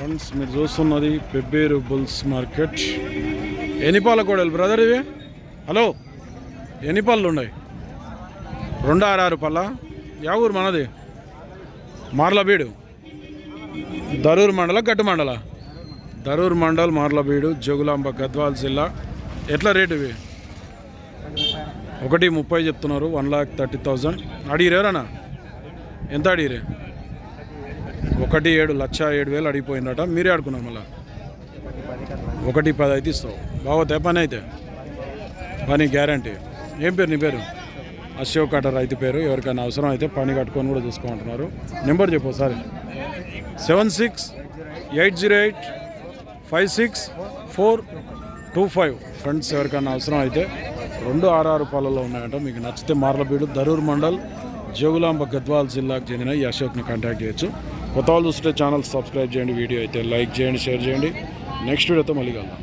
Friends మీరు చూస్తున్నది Pebbair bulls market. ఎనిపాల కోడలు బ్రదర్ ఇవి? హలో ఎన్ని పళ్ళు ఉన్నాయి. రెండు ఆరు ఆరు పళ్ళ. యా ఊరు మనది? మార్లబీడు. దరూర్ మండల గట్టు మండల. దరూర్ మండల్ మార్లబీడు జోగులాంబ గద్వాల్ జిల్లా. ఎట్లా రేటు ఇవి? ఒకటి ముప్పై చెప్తున్నారు వన్ లాక్ థర్టీ థౌజండ్. అడిగిరేరానా ఎంత అడిగిరే ఒకటి ఏడు లక్ష ఏడు వేలు అడిగిపోయిందట. మీరే ఆడుకున్నారు మళ్ళీ? ఒకటి పది అయితే ఇస్తావు. బాగోతే పని అయితే? పని గ్యారంటీ. ఏం పేరు నీ పేరు? అశోక్ అట రైతు పేరు. ఎవరికైనా అవసరం అయితే పని కట్టుకొని కూడా చూసుకోమంటున్నారు. నెంబర్ చెప్పు sir seven six eight zero eight five six four two five. Friends ఎవరికైనా అవసరం అయితే రెండు ఆరు పాలలో ఉన్నాయంట. మీకు నచ్చితే మార్లబీడు ధరూర్ మండల్ జోగులాంబ గద్వాల్ జిల్లాకు చెందిన ఈ అశోక్ని కాంటాక్ట్ చేయొచ్చు. కొత్త వాళ్ళు చూస్తే ఛానల్ సబ్స్క్రైబ్ చేయండి వీడియో అయితే లైక్ చేయండి షేర్ చేయండి. నెక్స్ట్ వీడియోతో మళ్ళీ కలుద్దాం.